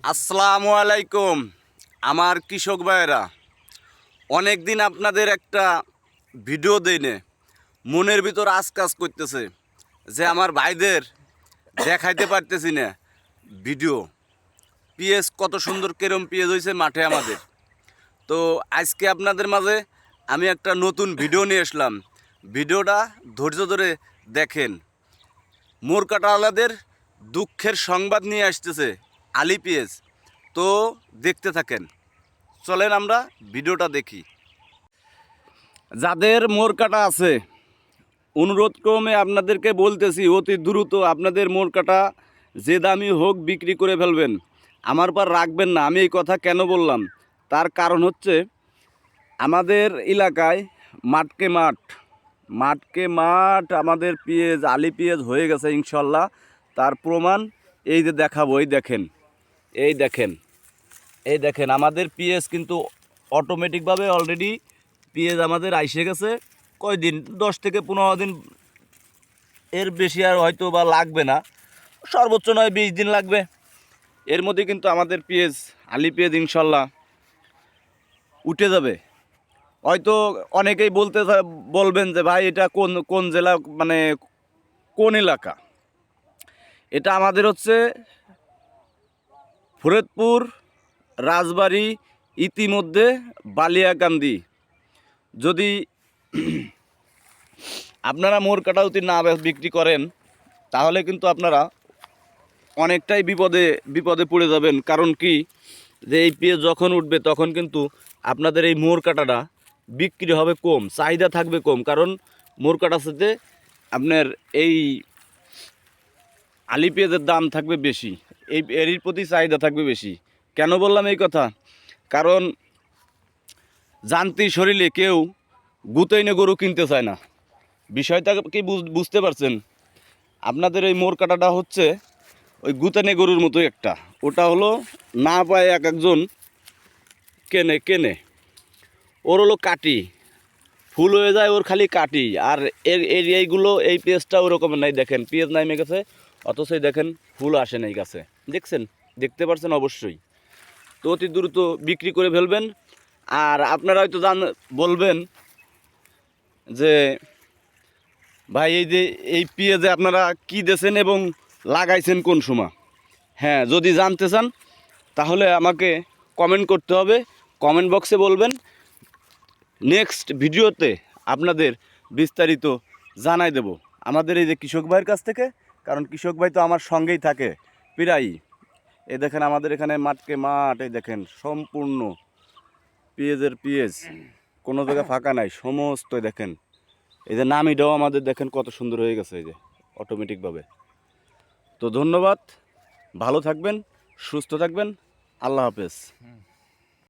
আসসালামু আলাইকুম। আমার কৃষক ভাইয়েরা অনেক দিন আপনাদের একটা ভিডিও দেইনে। মনের ভিতর আজ কাজ করতেছে যে আমার ভাইদের দেখাইতে পারতেছি না ভিডিও। পিএস কত সুন্দর কেরম পিএস হয়েছে মাঠে আমাদের। তো আজকে আপনাদের মাঝে আমি একটা নতুন ভিডিও নিয়ে আসলাম। ভিডিওটা ধৈর্য ধরে দেখেন। মোর কাটাওয়ালাদের দুঃখের সংবাদ নিয়ে আসতেছে। আলি পিএস। তো দেখতে থাকেন। চলেন আমরা ভিডিওটা দেখি। যাদের মোর কাটা আছে অনুরোধ ক্রমে আপনাদেরকে বলতেছি, অতি দ্রুত আপনাদের মোর কাটা যে দামি হোক বিক্রি করে ফেলবেন। আমার পর রাখবেন না, আমি এই কথা কেন বললাম? তার কারণ হচ্ছে, আমাদের এলাকায় মাঠকে মাঠ মাঠকে মাঠ আমাদের পেঁয়াজ আলি পেঁয়াজ হয়ে গেছে ইনশাল্লাহ। তার প্রমাণ এই যে দেখাবো, এই দেখেন। এই দেখেন এই দেখেন, আমাদের পিএস কিন্তু অটোমেটিকভাবে অলরেডি পিএস আমাদের আইসে গেছে। কয়দিন? দশ থেকে পনেরো দিন এর বেশি আর হয়তো বা লাগবে না। সর্বোচ্চ নয়, বিশ দিন লাগবে। এর মধ্যে কিন্তু আমাদের পিএস আলি পেঁয়াজ ইনশাল্লাহ উঠে যাবে। হয়তো অনেকেই বলতে বলবেন যে ভাই, এটা কোন কোন জেলা মানে কোন এলাকা? এটা আমাদের হচ্ছে ফরিদপুর, রাজবাড়ি, ইতিমধ্যে বালিয়াকান্দি। যদি আপনারা মোর কাটাউতি না বিক্রি করেন, তাহলে কিন্তু আপনারা অনেকটাই বিপদে বিপদে পড়ে যাবেন। কারণ কি? যে এই পেঁয়াজ যখন উঠবে, তখন কিন্তু আপনাদের এই মোর কাটাটা বিক্রি হবে কম, চাহিদা থাকবে কম। কারণ মোর কাটার সাথে আপনার এই আলি পেঁয়াজের দাম থাকবে বেশি। এই এরই প্রতি চাহিদা থাকবে বেশি। কেন বললাম এই কথা? কারণ জানতি শরীরে কেউ গুতাইনে গরু কিনতে চায় না। বিষয়টা কি বুঝ- বুঝতে পারছেন? আপনাদের এই মোর কাটাটা হচ্ছে ওই গুতানে গরুর মতো একটা। ওটা হলো না পায় এক একজন কেনে কেনে। ওর হলো কাটি। ফুল হয়ে যায় ওর খালি কাটি। আর এর এইগুলো, এই পেজটা ওরকম নাই। দেখেন, পেঁয়াজ নামে গেছে। অথচ দেখেন ফুল আসে নাই গাছে। দেখছেন? দেখতে পারছেন অবশ্যই। তো অতি দ্রুত বিক্রি করে ফেলবেন। আর আপনারা হয়তো জান, বলবেন যে, ভাই, এই যে, এই পেঁয়াজে আপনারা কি দেছেন এবং লাগাইছেন কোন সময়? হ্যাঁ যদি জানতে চান, তাহলে আমাকে কমেন্ট করতে হবে। কমেন্ট বক্সে বলবেন। নেক্সট ভিডিওতে আপনাদের বিস্তারিত জানাই দেব। আমাদের এই যে কৃষক ভাইয়ের কাছ থেকে কারণ কৃষক ভাই তো আমার সঙ্গেই থাকে। প্রায়ই। এই দেখেন আমাদের এখানে মাঠকে মাঠ, এই দেখেন, সম্পূর্ণ পেঁয়াজের পেঁয়াজ। কোনো জায়গায় ফাঁকা নাই, সমস্ত দেখেন। এই যে নামিটাও আমাদের দেখেন কত সুন্দর হয়ে গেছে, এই যে অটোমেটিকভাবে তো ধন্যবাদ, ভালো থাকবেন, সুস্থ থাকবেন, আল্লাহ হাফেজ।